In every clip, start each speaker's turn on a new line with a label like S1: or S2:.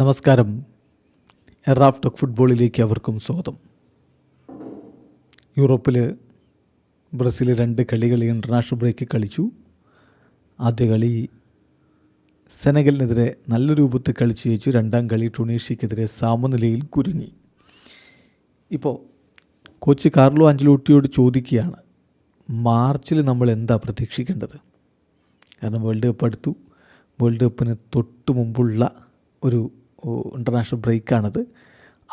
S1: നമസ്കാരം. എറാഫ് ഫുട്ബോളിലേക്ക് അവർക്കും സ്വാഗതം. യൂറോപ്പിൽ ബ്രസീൽ രണ്ട് കളികൾ ഇന്റർനാഷണൽ ബ്രേക്ക് കളിച്ചു. ആദ്യ കളി സെനഗലിനെതിരെ നല്ല രൂപത്തിൽ കളിച്ച് ജയിച്ചു. രണ്ടാം കളി ടുണീഷ്യക്കെതിരെ സമനിലയിൽ കുരുങ്ങി. ഇപ്പോൾ കോച്ച് കാർലോ അഞ്ചലോട്ടിയോട് ചോദിക്കുകയാണ് മാർച്ചിൽ നമ്മൾ എന്താ പ്രതീക്ഷിക്കേണ്ടത്? കാരണം വേൾഡ് കപ്പ് അടുത്തു. വേൾഡ് കപ്പിന് തൊട്ട് മുമ്പുള്ള ഒരു ഇന്റർനാഷണൽ ബ്രേക്കാണത്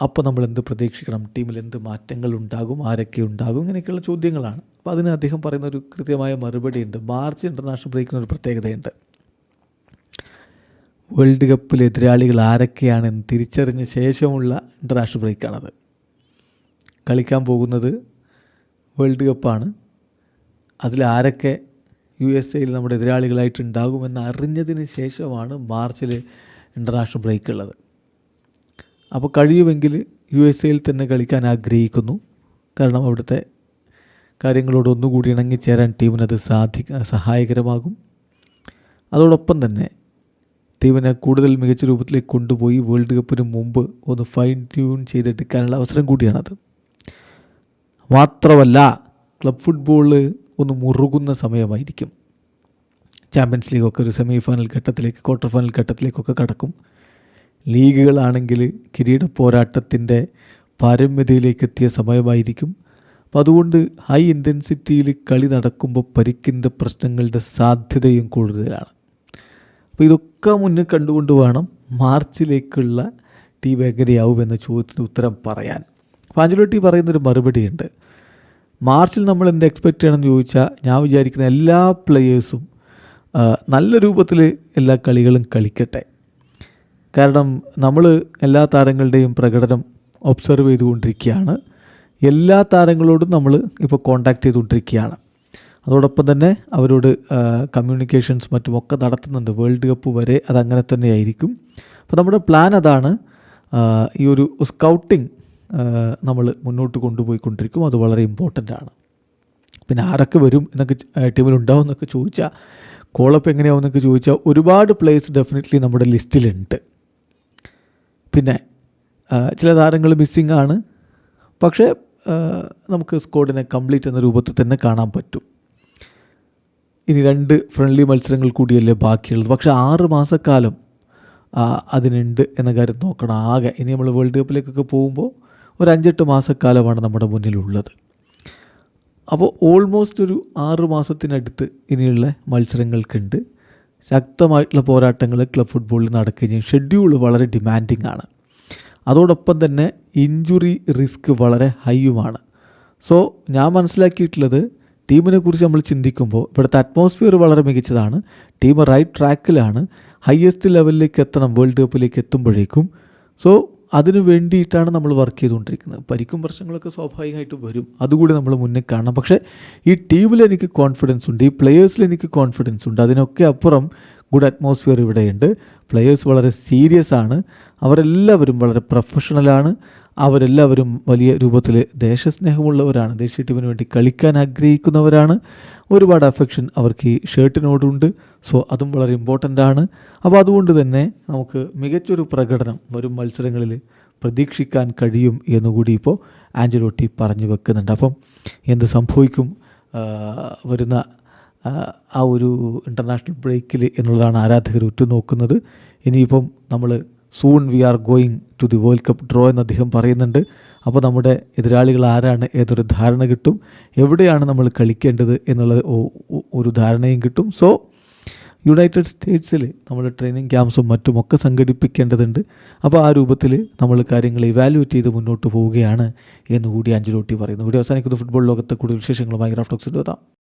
S1: അപ്പോൾ നമ്മൾ എന്ത് പ്രതീക്ഷിക്കണം? ടീമിൽ എന്ത് മാറ്റങ്ങൾ ഉണ്ടാകും ആരൊക്കെ ഉണ്ടാകും? ഇങ്ങനെയൊക്കെയുള്ള ചോദ്യങ്ങളാണ്. അപ്പോൾ അതിന് അദ്ദേഹം പറയുന്ന ഒരു കൃത്യമായ മറുപടി ഉണ്ട് മാർച്ച് ഇന്റർനാഷണൽ ബ്രേക്കിനൊരു പ്രത്യേകതയുണ്ട്. വേൾഡ് കപ്പിൽ എതിരാളികൾ ആരൊക്കെയാണെന്ന് തിരിച്ചറിഞ്ഞ ശേഷമുള്ള ഇന്റർനാഷണൽ ബ്രേക്കാണത് കളിക്കാൻ പോകുന്നത് വേൾഡ് കപ്പാണ് അതിൽ ആരൊക്കെ യു എസ് എയിൽ നമ്മുടെ എതിരാളികളായിട്ടുണ്ടാകുമെന്ന് അറിഞ്ഞതിന് ശേഷമാണ് മാർച്ചിൽ ഇന്റർനാഷണൽ ബ്രേക്ക് ഉള്ളത് അപ്പോൾ കഴിയുമെങ്കിൽ യു എസ് എയിൽ തന്നെ കളിക്കാൻ ആഗ്രഹിക്കുന്നു. കാരണം അവിടുത്തെ കാര്യങ്ങളോട് ഒന്നുകൂടി ഇണങ്ങിച്ചേരാൻ ടീമിനത് സാധി സഹായകരമാകും. അതോടൊപ്പം തന്നെ ടീമിനെ കൂടുതൽ മികച്ച രൂപത്തിലേക്ക് കൊണ്ടുപോയി വേൾഡ് കപ്പിന് മുമ്പ് ഒന്ന് ഫൈൻ ട്യൂൺ ചെയ്തെടുക്കാനുള്ള അവസരം കൂടിയാണത്. മാത്രമല്ല ക്ലബ് ഫുട്ബോൾ ഒന്ന് മുറുകുന്ന സമയമായിരിക്കും. ചാമ്പ്യൻസ് ലീഗൊക്കെ ഒരു സെമി ഫൈനൽ ഘട്ടത്തിലേക്ക് ക്വാർട്ടർ ഫൈനൽ ഘട്ടത്തിലേക്കൊക്കെ കടക്കും. ലീഗുകളാണെങ്കിൽ കിരീട പോരാട്ടത്തിന്റെ പാരമ്യതയിലേക്ക് എത്തിയ സമയമായിരിക്കും. അപ്പം അതുകൊണ്ട് ഹൈ ഇന്റൻസിറ്റിയിൽ കളി നടക്കുമ്പോൾ പരിക്കിന്റെ പ്രശ്നങ്ങളുടെ സാധ്യതയും കൂടുതലാണ്. അപ്പോൾ ഇതൊക്കെ മുന്നിൽ കണ്ടുകൊണ്ട് വേണം മാർച്ചിലേക്കുള്ള ടീം എങ്ങനെയാവും എന്ന ചോദ്യത്തിന് ഉത്തരം പറയാൻ. അപ്പോൾ ആഞ്ചലോട്ടി പറയുന്നൊരു മറുപടിയുണ്ട്. മാർച്ചിൽ നമ്മൾ എന്ത് എക്സ്പെക്റ്റ് ചെയ്യണമെന്ന് ചോദിച്ചാൽ ഞാൻ വിചാരിക്കുന്ന എല്ലാ പ്ലെയേഴ്സും നല്ല രൂപത്തിൽ എല്ലാ കളികളും കളിക്കട്ടെ. കാരണം നമ്മൾ എല്ലാ താരങ്ങളുടെയും പ്രകടനം ഒബ്സർവ് ചെയ്തുകൊണ്ടിരിക്കുകയാണ്. എല്ലാ താരങ്ങളോടും നമ്മൾ ഇപ്പോൾ കോണ്ടാക്ട് ചെയ്തുകൊണ്ടിരിക്കുകയാണ്. അതോടൊപ്പം തന്നെ അവരോട് കമ്മ്യൂണിക്കേഷൻസ് മറ്റുമൊക്കെ നടത്തുന്നുണ്ട്. വേൾഡ് കപ്പ് വരെ അതങ്ങനെ തന്നെയായിരിക്കും അപ്പോൾ നമ്മുടെ പ്ലാൻ അതാണ് ഈ ഒരു സ്കൗട്ടിംഗ് നമ്മൾ മുന്നോട്ട് കൊണ്ടുപോയിക്കൊണ്ടിരിക്കും. അത് വളരെ ഇമ്പോർട്ടന്റ് ആണ്. പിന്നെ ആരൊക്കെ വരും എന്നൊക്കെ ടീമിലുണ്ടാവും എന്നൊക്കെ ചോദിച്ചാൽ കോളപ്പ് എങ്ങനെയാവും എന്നൊക്കെ ചോദിച്ചാൽ ഒരുപാട് പ്ലേയേഴ്സ് ഡെഫിനറ്റ്ലി നമ്മുടെ ലിസ്റ്റിലുണ്ട്. പിന്നെ ചില താരങ്ങൾ മിസ്സിംഗ് ആണ്. പക്ഷേ നമുക്ക് സ്കോഡിനെ കംപ്ലീറ്റ് എന്ന രൂപത്തിൽ തന്നെ കാണാൻ പറ്റും. ഇനി രണ്ട് ഫ്രണ്ട്ലി മത്സരങ്ങൾ കൂടിയല്ലേ ബാക്കിയുള്ളത്. പക്ഷേ ആറ് മാസക്കാലം അതിനുണ്ട് എന്ന കാര്യം നോക്കണം ആകെ. ഇനി നമ്മൾ വേൾഡ് കപ്പിലേക്കൊക്കെ പോകുമ്പോൾ ഒരു അഞ്ചെട്ട് മാസക്കാലമാണ് നമ്മുടെ മുന്നിലുള്ളത്. അപ്പോൾ ഓൾമോസ്റ്റ് ഒരു ആറ് മാസത്തിനടുത്ത് ഇനിയുള്ള മത്സരങ്ങൾക്കുണ്ട്. ശക്തമായിട്ടുള്ള പോരാട്ടങ്ങൾ ക്ലബ് ഫുട്ബോളിൽ നടക്കുകയും ഷെഡ്യൂൾ വളരെ ഡിമാൻഡിങ് ആണ്. അതോടൊപ്പം തന്നെ ഇഞ്ചുറി റിസ്ക് വളരെ ഹൈയുമാണ് സോ ഞാൻ മനസ്സിലാക്കിയിട്ടുള്ളത് ടീമിനെ കുറിച്ച് നമ്മൾ ചിന്തിക്കുമ്പോൾ ഇവിടുത്തെ അറ്റ്മോസ്ഫിയർ വളരെ മികച്ചതാണ്. ടീം റൈറ്റ് ട്രാക്കിലാണ് ഹയസ്റ്റ് ലെവലിലേക്ക് എത്തണം വേൾഡ് കപ്പിലേക്ക് എത്തുമ്പോഴേക്കും. സോ അതിനു വേണ്ടിയിട്ടാണ് നമ്മൾ വർക്ക് ചെയ്തുകൊണ്ടിരിക്കുന്നത്. പരിക്കും പ്രശ്നങ്ങളൊക്കെ സ്വാഭാവികമായിട്ട് വരും. അതുകൂടി നമ്മൾ മുന്നേ കാണണം. പക്ഷേ ഈ ടീമിൽ എനിക്ക് കോൺഫിഡൻസ് ഉണ്ട്. ഈ പ്ലെയേഴ്സിൽ എനിക്ക് കോൺഫിഡൻസ് ഉണ്ട്. അതിനൊക്കെ അപ്പുറം ഗുഡ് അറ്റ്മോസ്ഫിയർ ഇവിടെയുണ്ട്. പ്ലെയേഴ്സ് വളരെ സീരിയസ് ആണ്. അവരെല്ലാവരും വളരെ പ്രൊഫഷണലാണ് അവരെല്ലാവരും വലിയ രൂപത്തിൽ ദേശസ്നേഹമുള്ളവരാണ്. ദേശീയ ടീമിന് വേണ്ടി കളിക്കാൻ ആഗ്രഹിക്കുന്നവരാണ്. ഒരുപാട് അഫെക്ഷൻ അവർക്ക് ഈ ഷർട്ടിനോടുണ്ട് സോ അതും വളരെ ഇമ്പോർട്ടന്റ് ആണ്. അപ്പോൾ അതുകൊണ്ട് തന്നെ നമുക്ക് മികച്ചൊരു പ്രകടനം വരും മത്സരങ്ങളിൽ പ്രതീക്ഷിക്കാൻ കഴിയും എന്നുകൂടി ഇപ്പോൾ ആഞ്ചലോട്ടി പറഞ്ഞു വെക്കുന്നുണ്ട്. അപ്പം എന്ത് സംഭവിക്കും? വരുന്ന ആ ഒരു ഇന്റർനാഷണൽ ബ്രേക്കിൽ എന്നുള്ളതാണ് ആരാധകർ ഉറ്റുനോക്കുന്നത്. ഇനിയിപ്പം നമ്മൾ soon we are going to the world cup draw എന്ന് അദ്ദേഹം പറയുന്നുണ്ട്. അപ്പോൾ നമ്മുടെ എതിരാളികൾ ആരാണ് ഏതൊരു ധാരണ കിട്ടും. എവിടെയാണ് നമ്മൾ കളിക്കേണ്ടത് എന്നുള്ള ഒരു ധാരണയും കിട്ടും. സോ യുണൈറ്റഡ് സ്റ്റേറ്റ്സിൽ നമ്മൾ ട്രെയിനിങ് ക്യാമ്പ്സും മറ്റുമൊക്കെ സംഘടിപ്പിക്കേണ്ടതുണ്ട്. അപ്പോൾ ആ രൂപത്തിൽ നമ്മൾ കാര്യങ്ങൾ ഇവാലുവേറ്റ് ചെയ്ത് മുന്നോട്ട് പോവുകയാണ് എന്നുകൂടി അഞ്ചിലോട്ടി പറയുന്നു. വീഡിയോ അവസാനിക്കുന്ന. ഫുട്ബോൾ ലോകത്തെ കൂടുതൽ വിശേഷങ്ങളുമായി ഗ്രാഫ്റ്റോക്സിന്റെ എത്താം